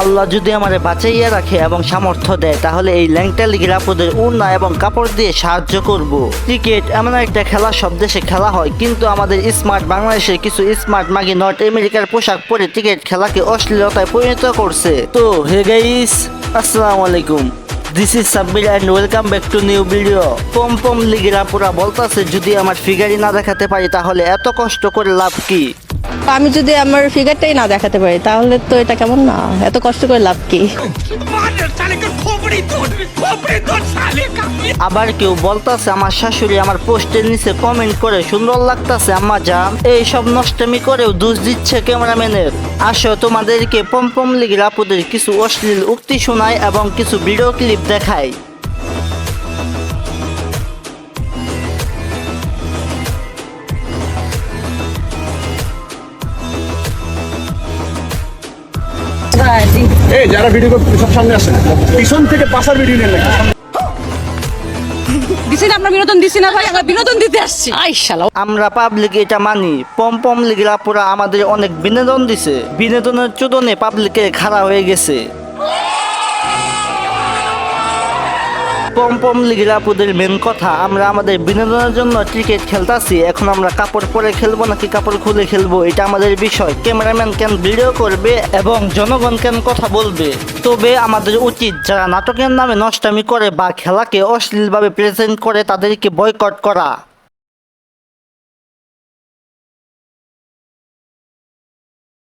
আল্লাহ যদি আমারে বাঁচাইয়া রাখে এবং সামর্থ্য দেয়, তাহলে এই ল্যাংটা লিগের আপুদের উন্না এবং কাপড় দিয়ে সাহায্য করব। ক্রিকেট এমন একটা খেলা, সব দেশে খেলা হয়, কিন্তু আমাদের স্মার্ট বাংলাদেশের কিছু স্মার্ট মাগি নর্থ আমেরিকার পোশাক পরে ক্রিকেট খেলাকে অশ্লীলতায় পরিণত করছে। তো, হে গাইস, আসসালামু আলাইকুম। This is Sabbir and welcome back to new video পম পম লিগেরা পুরা বলতাছে, যদি আমার ফিগারই না দেখাতে পারি, তাহলে এত কষ্ট করে লাভ কি? আমি যদি আমার ফিগারটাই না দেখাতে পারি, তাহলে তো এটা কেমন না? এত কষ্ট করে লাভ কি? আবার কেউ বলতাছে, আমার শাশুড়ি আমার পোস্টের নিচে কমেন্ট করে, সুন্দর লাগতাছে আমার জাম এই সব নষ্টমি করেও দুষ দিচ্ছে ক্যামেরাম্যানের। আসো, তোমাদেরকে পম্পম লিগের আপুদের কিছু অশ্লীল উক্তি শোনায় এবং কিছু ভিডিও ক্লিপ দেখায় এই যারা ভিডিও করে সব সামনে আসেন। পিছন থেকে পাশার ভিডিও নেন। দিছি না আমরা বিনোদন দিছি না ভাই আমরা বিনোদন দিতে আসছি। আই শালা। আমরা পাবলিক এটা মানি। পম পম আমাদের অনেক বিনোদন দিছে। বিনোদনের চোদনে পাবলিকে খাড়া হয়ে গেছে। পম পম লিগের আপুদের মেন কথা, আমরা আমাদের বিনোদনের জন্য ক্রিকেট খেলতাছি, এখন আমরা কাপড় পরে খেলব নাকি কাপড় খুলে খেলব, এটা আমাদের বিষয়। ক্যামেরাম্যান কেন ভিডিও করবে এবং জনগণ কেন কথা বলবে? তবে আমাদের উচিত যারা নাটকের নামে নষ্টামি করে বা খেলাকে অশ্লীলভাবে প্রেজেন্ট করে তাদেরকে বয়কট করা।